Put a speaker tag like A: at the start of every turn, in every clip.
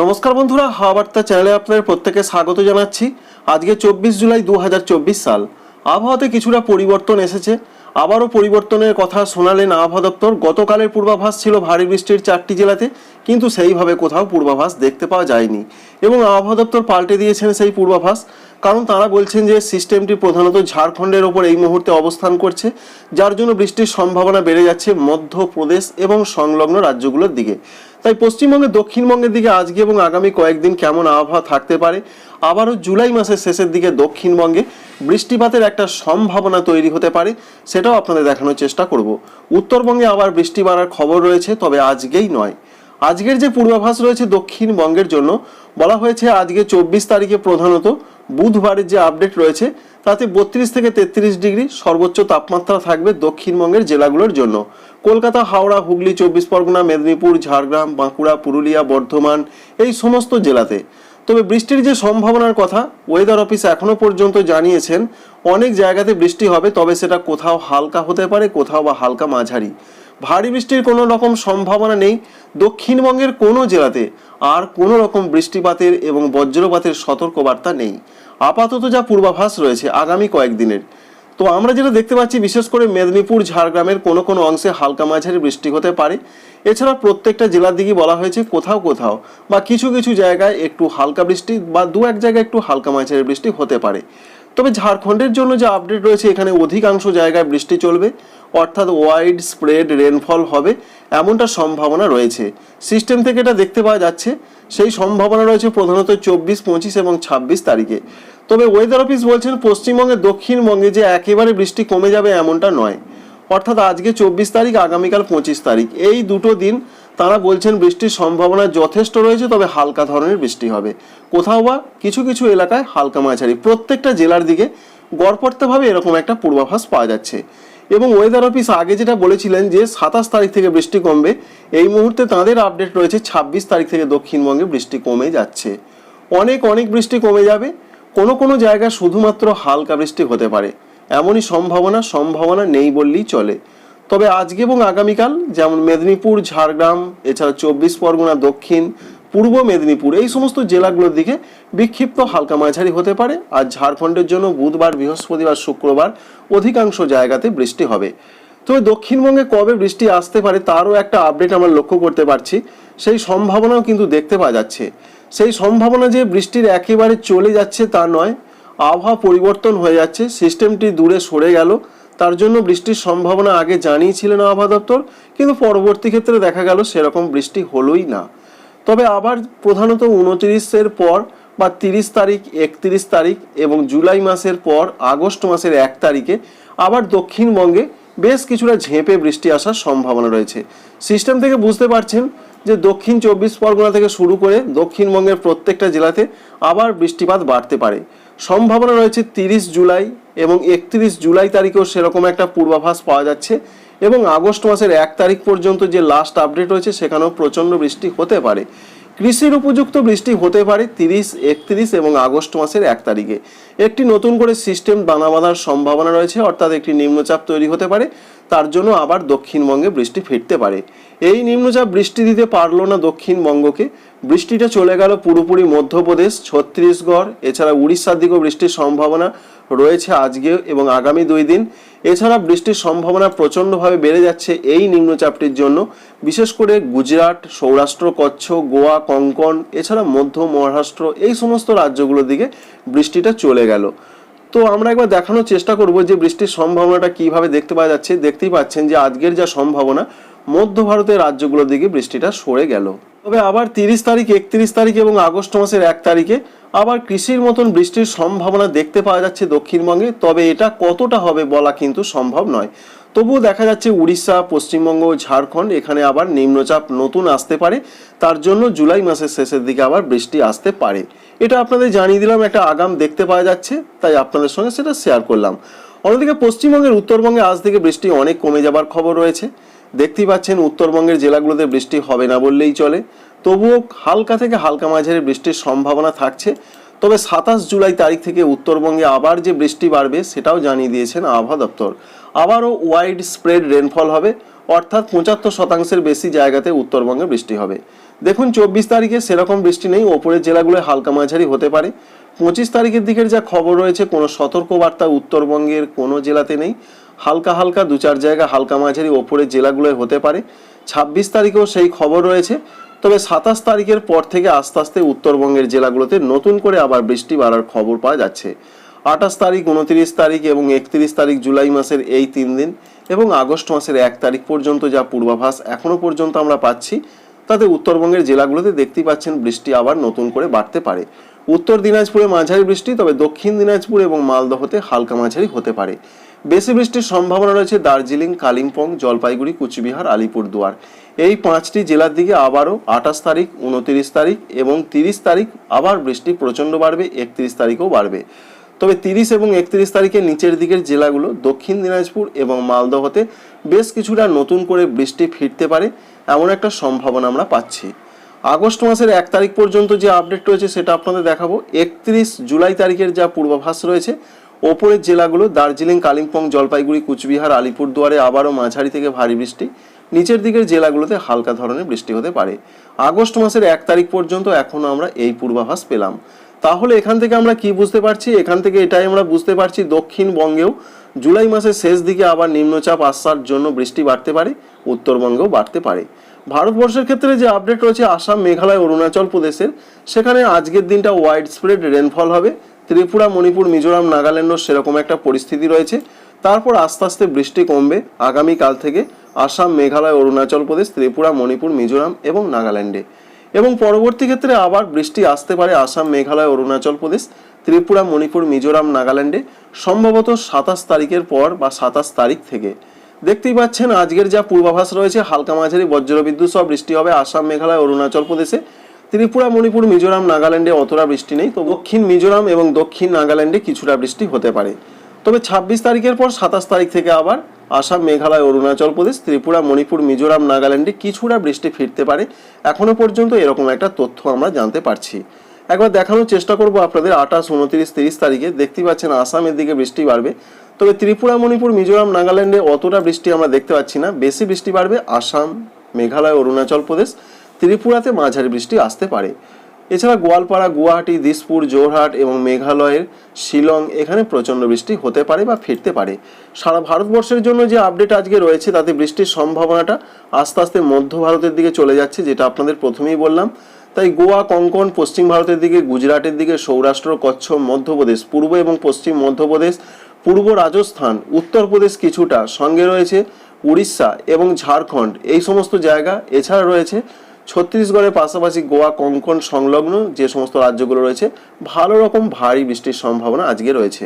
A: নমস্কার বন্ধুরা, হাওয়া বার্তা চ্যানেলে আপনাদের প্রত্যেকে স্বাগত জানাচ্ছি। আজকে চব্বিশ জুলাই দু হাজার চব্বিশ সাল। আবহাওয়াতে কিছুটা পরিবর্তন এসেছে। আবারও পরিবর্তনের কথা শোনালেন আবহাওয়া দপ্তর। গতকালের পূর্বাভাস ছিল ভারী বৃষ্টির চারটি জেলাতে, কিন্তু সেইভাবে কোথাও পূর্বাভাস দেখতে পাওয়া যায়নি। এবং আবহাওয়া দপ্তর পাল্টে দিয়েছেন সেই পূর্বাভাস। কারণ তারা বলছেন যে সিস্টেমটি প্রধানত ঝাড়খণ্ডের ওপর এই মুহূর্তে অবস্থান করছে, যার জন্য বৃষ্টির সম্ভাবনা বেড়ে যাচ্ছে মধ্যপ্রদেশ এবং সংলগ্ন রাজ্যগুলোর দিকে। তাই পশ্চিমবঙ্গের দক্ষিণবঙ্গের দিকে আজকে এবং আগামী কয়েকদিন কেমন আবহাওয়া থাকতে পারে, আবারও জুলাই মাসের শেষের দিকে দক্ষিণবঙ্গে বৃষ্টিপাতের একটা সম্ভাবনা তৈরি হতে পারে সেটাও আপনাদের দেখানোর চেষ্টা করব। উত্তরবঙ্গে আবার বৃষ্টি বাড়ার খবর রয়েছে, তবে আজকেই নয়। আজকের যে পূর্বাভাস রয়েছে দক্ষিণবঙ্গের জন্য, বলা হয়েছে আজকে চব্বিশ তারিখে প্রধানত বুধবারের যে আপডেট রয়েছে, তাতে বত্রিশ থেকে তেত্রিশ ডিগ্রি সর্বোচ্চ তাপমাত্রা থাকবে দক্ষিণবঙ্গের জেলাগুলোর জন্য। কলকাতা, হাওড়া, হুগলি, চব্বিশ পরগনা, মেদিনীপুর, ঝাড়গ্রাম, বাঁকুড়া, পুরুলিয়া, বর্ধমান, এই সমস্ত জেলাতে। তবে বৃষ্টির যে সম্ভাবনার কথা ওয়েদার অফিস এখনও পর্যন্ত জানিয়েছেন অনেক জায়গাতে বৃষ্টি হবে, তবে সেটা কোথাও হালকা হতে পারে, কোথাও বা হালকা মাঝারি। ভারী বৃষ্টির কোনো রকম সম্ভাবনা নেই। দক্ষিণবঙ্গের কোনো জেলাতে আর কোনো রকম বৃষ্টিপাতের এবং বজ্রপাতের সতর্কবার্তা নেই। আপাতত যা পূর্বাভাস রয়েছে আগামী কয়েকদিনের। তো আমরা যেটা দেখতে পাচ্ছি, বিশেষ করে মেদিনীপুর, ঝাড়গ্রামের কোনো কোনো অংশে হালকা মাঝারি বৃষ্টি হতে পারে। এছাড়া প্রত্যেকটা জেলার দিকেই বলা হয়েছে কোথাও কোথাও বা কিছু কিছু জায়গায় একটু হালকা বৃষ্টি বা দু এক জায়গায় একটু হালকা মাঝারি বৃষ্টি হতে পারে। তবে ঝাড়খণ্ডের জন্য যে আপডেট রয়েছে, এখানে অধিকাংশ জায়গায় বৃষ্টি চলবে। অর্থাৎ ওয়াইড স্প্রেড রেনফল হবে, এমনটা সম্ভাবনা রয়েছে। সিস্টেম থেকে এটা দেখতে পাওয়া যাচ্ছে সেই সম্ভাবনা রয়েছে প্রধানত চব্বিশ, পঁচিশ এবং ছাব্বিশ তারিখে। তবে ওয়েদার অফিস বলছেন পশ্চিমবঙ্গের দক্ষিণবঙ্গে যে একেবারে বৃষ্টি কমে যাবে এমনটা নয়। অর্থাৎ আজকে চব্বিশ তারিখ, আগামীকাল পঁচিশ তারিখ। এই দুটো দিন তারা বলছেন বৃষ্টির সম্ভাবনা যথেষ্ট রয়েছে, তবে হালকা ধরনের বৃষ্টি হবে। কোথাও বা কিছু কিছু এলাকায় হালকা মাঝারি। প্রত্যেকটা জেলার দিকে গড়পড়তেভাবে এরকম একটা পূর্বাভাস পাওয়া যাচ্ছে। এবং ওয়েদার অফিস আগে যেটা বলেছিলেন যে সাতাশ তারিখ থেকে বৃষ্টি কমবে, এই মুহূর্তে তাদের আপডেট রয়েছে ছাব্বিশ তারিখ থেকে দক্ষিণবঙ্গে বৃষ্টি কমে যাচ্ছে। অনেক অনেক বৃষ্টি কমে যাবে, কোনো কোনো জায়গায় শুধুমাত্র হালকা বৃষ্টি হতে পারে। এমনই সম্ভাবনা সম্ভাবনা নেই বললেই চলে। তবে আজকে এবং আগামীকাল, যেমন মেদিনীপুর, ঝাড়গ্রাম, এছাড়া চব্বিশ পরগনা, দক্ষিণ পূর্ব মেদিনীপুর। এই সমস্ত জেলাগুলোর দিকে বিক্ষিপ্ত হালকা মাঝারি হতে পারে। আর ঝাড়খণ্ডের জন্য বুধবার, বৃহস্পতিবার, শুক্রবার অধিকাংশ জায়গাতে বৃষ্টি হবে। তবে দক্ষিণবঙ্গে কবে বৃষ্টি আসতে পারে তারও একটা আপডেট আমরা লক্ষ্য করতে পারছি। সেই সম্ভাবনাও কিন্তু দেখতে পাওয়া যাচ্ছে। সেই সম্ভাবনা যে বৃষ্টির একেবারে চলে যাচ্ছে তা নয়। আবহাওয়া পরিবর্তন হয়ে যাচ্ছে, সিস্টেমটি দূরে সরে গেল। তার জন্য বৃষ্টির সম্ভাবনা আগে জানিয়েছিলেন আবহাওয়া দপ্তর, কিন্তু পরবর্তী ক্ষেত্রে দেখা গেল সেরকম বৃষ্টি হলোই না। তবে আবার প্রধানত উনত্রিশের পর বা তিরিশ তারিখ, একত্রিশ তারিখ এবং জুলাই মাসের পর, আগস্ট মাসের এক তারিখে আবার দক্ষিণবঙ্গে বেশ কিছুটা ঝেঁপে বৃষ্টি আসার সম্ভাবনা রয়েছে। সিস্টেম থেকে বুঝতে পারছেন যে দক্ষিণ চব্বিশ পরগনা থেকে শুরু করে দক্ষিণবঙ্গের প্রত্যেকটা জেলাতে আবার বৃষ্টিপাত বাড়তে পারে। সম্ভাবনা রয়েছে তিরিশ জুলাই এবং একত্রিশ জুলাই তারিখেও সেরকম একটা পূর্বাভাস পাওয়া যাচ্ছে। এবং আগস্ট মাসের এক তারিখ পর্যন্ত যে লাস্ট আপডেট হয়েছে সেখানেও প্রচণ্ড বৃষ্টি হতে পারে। কৃষির উপযুক্ত বৃষ্টি হতে পারে তিরিশ, একত্রিশ এবং আগস্ট মাসের এক তারিখে। একটি নতুন করে সিস্টেম দানা বাঁধার সম্ভাবনা রয়েছে, অর্থাৎ একটি নিম্নচাপ তৈরি হতে পারে, তার জন্য আবার দক্ষিণবঙ্গে বৃষ্টি ফিরতে পারে। এই নিম্নচাপ বৃষ্টি দিতে পারল না দক্ষিণবঙ্গকে। বৃষ্টিটা চলে গেল পুরোপুরি মধ্যপ্রদেশ, ছত্তিশগড়, এছাড়া উড়িষ্যার দিকেও বৃষ্টির সম্ভাবনা রয়েছে আজকে এবং আগামী দুই দিন। এছাড়া বৃষ্টির সম্ভাবনা প্রচণ্ডভাবে বেড়ে যাচ্ছে এই নিম্নচাপটির জন্য, বিশেষ করে গুজরাট, সৌরাষ্ট্র কচ্ছ গোয়া, কঙ্কন, এছাড়া মধ্য মহারাষ্ট্র, এই সমস্ত রাজ্যগুলোর দিকে বৃষ্টিটা চলে গেল। তো আমরা একবার দেখানোর চেষ্টা করব যে বৃষ্টির সম্ভাবনাটা কীভাবে দেখতে পাওয়া যাচ্ছে। দেখতেই পাচ্ছেন যে আজকের যা সম্ভাবনা, মধ্য ভারতের রাজ্যগুলোর দিকে বৃষ্টিটা সরে গেল। তবে আবার তিরিশ তারিখ, একত্রিশ তারিখ এবং আগস্ট মাসের এক তারিখে আবার কৃষির মতন বৃষ্টির সম্ভাবনা দেখতে পাওয়া যাচ্ছে দক্ষিণবঙ্গে। তবে এটা কতটা হবে বলা কিন্তু সম্ভব নয়। তবুও দেখা যাচ্ছে উড়িষ্যা, পশ্চিমবঙ্গ, ঝাড়খণ্ড এখানে আবার নিম্নচাপ নতুন আসতে পারে। তার জন্য জুলাই মাসের শেষের দিকে আবার বৃষ্টি আসতে পারে। এটা আপনাদের জানিয়ে দিলাম, একটা আগাম দেখতে পাওয়া যাচ্ছে, তাই আপনাদের সঙ্গে সেটা শেয়ার করলাম। অন্যদিকে পশ্চিমবঙ্গের উত্তরবঙ্গে আজ থেকে বৃষ্টি অনেক কমে যাবার খবর রয়েছে। দেখতেই পাচ্ছেন উত্তরবঙ্গের জেলাগুলোতে বৃষ্টি হবে না বললেই চলে। তবুও হালকা থেকে হালকা মাঝারি বৃষ্টির সম্ভাবনা থাকছে। তবে সাতাশ জুলাই তারিখ থেকে উত্তরবঙ্গে আবার যে বৃষ্টি বাড়বে সেটাও জানিয়ে দিয়েছেন আবহাওয়া দপ্তর। আবারও ওয়াইড স্প্রেড রেনফল হবে, অর্থাৎ পঁচাত্তর শতাংশের বেশি জায়গাতে উত্তরবঙ্গে বৃষ্টি হবে। দেখুন, চব্বিশ তারিখে সেরকম বৃষ্টি নেই, ওপরের জেলাগুলোয় হালকা মাঝারি হতে পারে। পঁচিশ তারিখের দিকের যা খবর রয়েছে, কোনো সতর্কবার্তা উত্তরবঙ্গের কোনো জেলাতে নেই। হালকা হালকা দু চার জায়গা হালকা মাঝারি ওপরের জেলাগুলোয় হতে পারে। ছাব্বিশ তারিখেও সেই খবর রয়েছে। তবে সাতাশ তারিখের পর থেকে আস্তে আস্তে উত্তরবঙ্গের জেলাগুলোতে নতুন করে আবার বৃষ্টি বাড়ার খবর পাওয়া যাচ্ছে। আঠাশ তারিখ, উনত্রিশ তারিখ এবং একত্রিশ তারিখ জুলাই মাসের এই তিন দিন এবং আগস্ট মাসের এক তারিখ পর্যন্ত যা পূর্বাভাস এখনও পর্যন্ত আমরা পাচ্ছি, তাতে উত্তরবঙ্গের জেলাগুলোতে দেখতেই পাচ্ছেন বৃষ্টি আবার নতুন করে বাড়তে পারে। উত্তর দিনাজপুরে মাঝারি বৃষ্টি, তবে দক্ষিণ দিনাজপুর এবং মালদহতে হালকা মাঝারি হতে পারে। বেশি বৃষ্টির সম্ভাবনা রয়েছে দার্জিলিং, কালিম্পং, জলপাইগুড়ি, কুচবিহার, আলিপুরদুয়ার। এই পাঁচটি জেলার দিকে আবারও আঠাশ তারিখ, উনত্রিশ তারিখ এবং তিরিশ তারিখ আবার বৃষ্টি প্রচণ্ড বাড়বে, একত্রিশ তারিখও বাড়বে। তবে তিরিশ এবং একত্রিশ তারিখে নিচের দিকের জেলাগুলো দক্ষিণ দিনাজপুর এবং মালদহতে বেশ কিছুটা নতুন করে বৃষ্টি ফিরতে পারে, এমন একটা সম্ভাবনা আমরা পাচ্ছি। আগস্ট মাসের এক তারিখ পর্যন্ত যে আপডেট রয়েছে সেটা আপনাদের দেখাবো। একত্রিশ জুলাই তারিখের যা পূর্বাভাস রয়েছে, ওপরের জেলাগুলো দার্জিলিং, কালিম্পং, জলপাইগুড়ি, কুচবিহার, আলিপুরদুয়ারে আবারও মাঝারি থেকে ভারী বৃষ্টি। নিচের দিকের জেলাগুলোতে হালকা ধরনের বৃষ্টি হতে পারে। আগস্ট মাসের এক তারিখ পর্যন্ত এখনও আমরা এই পূর্বাভাস পেলাম। তাহলে এখান থেকে আমরা কি বুঝতে পারছি? এখান থেকে এটাই আমরা বুঝতে পারছি দক্ষিণবঙ্গেও জুলাই মাসের শেষ দিকে আবার নিম্নচাপ আসার জন্য বৃষ্টি বাড়তে পারে, উত্তরবঙ্গেও বাড়তে পারে। ভারতবর্ষের ক্ষেত্রে যে আপডেট রয়েছে, আসাম, মেঘালয়, অরুণাচল প্রদেশের, সেখানে আজকের দিনটা ওয়াইড স্প্রেড রেনফল হবে। ত্রিপুরা, মণিপুর, মিজোরাম, নাগাল্যান্ডও সেরকম একটা পরিস্থিতি রয়েছে। তারপর আস্তে আস্তে বৃষ্টি কমবে আগামীকাল থেকে আসাম, মেঘালয়, অরুণাচল প্রদেশ, ত্রিপুরা, মণিপুর, মিজোরাম এবং নাগাল্যান্ডে। এবং পরবর্তী ক্ষেত্রে আবার বৃষ্টি আসতে পারে আসাম, মেঘালয়, অরুণাচল প্রদেশ, ত্রিপুরা, মণিপুর, মিজোরাম, নাগাল্যান্ডে, সম্ভবত সাতাশ তারিখের পর বা সাতাশ তারিখ থেকে। দেখতেই পাচ্ছেন, আজকের যা পূর্বাভাস রয়েছে, হালকা মাঝারি বজ্রবিদ্যুৎ সহ বৃষ্টি হবে আসাম, মেঘালয়, অরুণাচল প্রদেশে। ত্রিপুরা মণিপুর, মিজোরাম, নাগাল্যান্ডে অতটা বৃষ্টি নেই, তো দক্ষিণ মিজোরাম এবং দক্ষিণ নাগাল্যান্ডে কিছুটা বৃষ্টি হতে পারে। তবে ছাব্বিশ তারিখের পর সাতাশ তারিখ থেকে আবার আসাম, মেঘালয়, অরুণাচল প্রদেশ, ত্রিপুরা, মণিপুর, মিজোরাম, নাগাল্যান্ডে কিছুটা বৃষ্টি ফিরতে পারে। এখনও পর্যন্ত এরকম একটা তথ্য আমরা জানতে পারছি। একবার দেখানোর চেষ্টা করব আপনাদের আঠাশ, উনত্রিশ, তিরিশ তারিখে। দেখতেই পাচ্ছেন, আসামের দিকে বৃষ্টি বাড়বে। তবে ত্রিপুরা, মণিপুর, মিজোরাম, নাগাল্যান্ডে অতটা বৃষ্টি আমরা দেখতে পাচ্ছি না। বেশি বৃষ্টি বাড়বে আসাম, মেঘালয়, অরুণাচল প্রদেশ। ত্রিপুরাতে মাঝারি বৃষ্টি আসতে পারে। এছাড়া গোয়ালপাড়া, গুয়াহাটি, দিসপুর জোরহাট এবং মেঘালয়ের শিলং এখানে প্রচণ্ড বৃষ্টি হতে পারে বা ফিরতে পারে। সারা ভারতবর্ষের জন্য যে আপডেট আজকে রয়েছে, তাতে বৃষ্টির সম্ভাবনাটা আস্তে আস্তে মধ্য ভারতের দিকে চলে যাচ্ছে, যেটা আপনাদের প্রথমেই বললাম। তাই গোয়া, কঙ্কন, পশ্চিম ভারতের দিকে, গুজরাটের দিকে, সৌরাষ্ট্র কচ্ছ মধ্যপ্রদেশ, পূর্ব এবং পশ্চিম মধ্যপ্রদেশ পূর্ব রাজস্থান উত্তরপ্রদেশ কিছুটা সঙ্গে রয়েছে উড়িষ্যা এবং ঝাড়খণ্ড। এই সমস্ত জায়গা এছাড়া রয়েছে ছত্তিশগড়ের পাশাপাশি গোয়া, কঙ্কন সংলগ্ন যে সমস্ত রাজ্যগুলো রয়েছে, ভালো রকম ভারী বৃষ্টির সম্ভাবনা আজকে রয়েছে।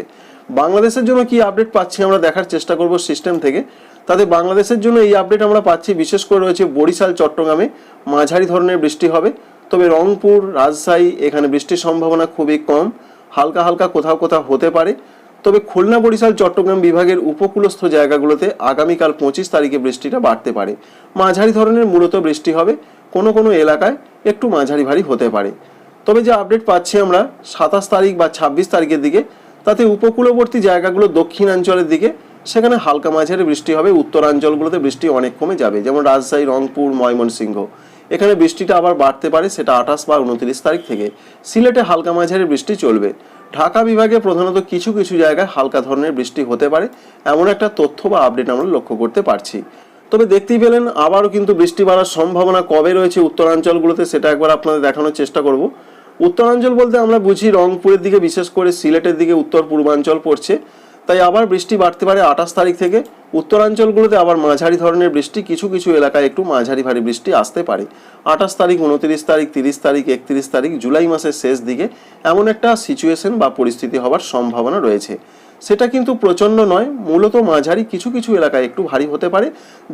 A: বাংলাদেশের জন্য কি আপডেট পাচ্ছি আমরা দেখার চেষ্টা করব সিস্টেম থেকে। তাতে বাংলাদেশের জন্য এই আপডেট আমরা পাচ্ছি, বিশেষ করে রয়েছে বরিশাল, চট্টগ্রামে মাঝারি ধরনের বৃষ্টি হবে। তবে রংপুর, রাজশাহী এখানে বৃষ্টির সম্ভাবনা খুবই কম। হালকা হালকা কোথাও কোথাও হতে পারে। তবে খুলনা বরিশাল, চট্টগ্রাম বিভাগের উপকূলস্থ জায়গাগুলোতে আগামীকাল পঁচিশ তারিখে বৃষ্টিটা বাড়তে পারে। মাঝারি ধরনের মূলত বৃষ্টি হবে কোনো কোনো এলাকায়, একটু মাঝারি ভারী হতে পারে। তবে যে আপডেট পাচ্ছি আমরা সাতাশ তারিখ বা ছাব্বিশ তারিখের দিকে, তাতে উপকূলবর্তী জায়গাগুলো দক্ষিণাঞ্চলের দিকে, সেখানে হালকা মাঝারি বৃষ্টি হবে। উত্তরাঞ্চলগুলোতে বৃষ্টি অনেক কমে যাবে, যেমন রাজশাহী, রংপুর, ময়মনসিংহ। এখানে বৃষ্টিটা আবার বাড়তে পারে, সেটা আঠাশ বা উনত্রিশ তারিখ থেকে। সিলেটে হালকা মাঝারি বৃষ্টি চলবে। ঢাকা বিভাগে প্রধানত কিছু কিছু জায়গায় হালকা ধরনের বৃষ্টি হতে পারে, এমন একটা তথ্য বা আপডেট আমরা লক্ষ্য করতে পারছি। তবে দেখতেই পেলেন, আবারও কিন্তু বৃষ্টি বাড়ার সম্ভাবনা কবে রয়েছে উত্তরাঞ্চলগুলোতে সেটা একবার আপনাদের দেখানোর চেষ্টা করব। উত্তরাঞ্চল বলতে আমরা বুঝি রংপুরের দিকে, বিশেষ করে সিলেটের দিকে উত্তর পূর্বাঞ্চল পড়ছে। তাই আবার বৃষ্টি বাড়তে পারে আঠাশ তারিখ থেকে। উত্তরাঞ্চলগুলোতে আবার মাঝারি ধরনের বৃষ্টি, কিছু কিছু এলাকায় একটু মাঝারি ভারী বৃষ্টি আসতে পারে। আঠাশ তারিখ, উনত্রিশ তারিখ, তিরিশ তারিখ, একত্রিশ তারিখ, জুলাই মাসের শেষ দিকে এমন একটা সিচুয়েশন বা পরিস্থিতি হওয়ার সম্ভাবনা রয়েছে। সেটা কিন্তু প্রচণ্ড নয়, মূলত মাঝারি কিছু কিছু এলাকায় একটু ভারী হতে পারে।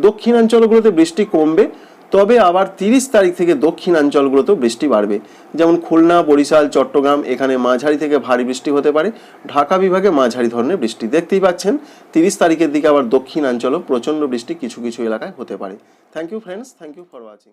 A: দক্ষিণাঞ্চলগুলোতে বৃষ্টি কমবে তবে আবার তিরিশ তারিখ থেকে দক্ষিণাঞ্চলগুলোতেও বৃষ্টি বাড়বে। যেমন খুলনা, বরিশাল, চট্টগ্রাম, এখানে মাঝারি থেকে ভারী বৃষ্টি হতে পারে। ঢাকা বিভাগে মাঝারি ধরনের বৃষ্টি দেখতেই পাচ্ছেন। তিরিশ তারিখের দিকে আবার দক্ষিণাঞ্চলও প্রচণ্ড বৃষ্টি কিছু কিছু এলাকায় হতে পারে। Thank you friends thank you for watching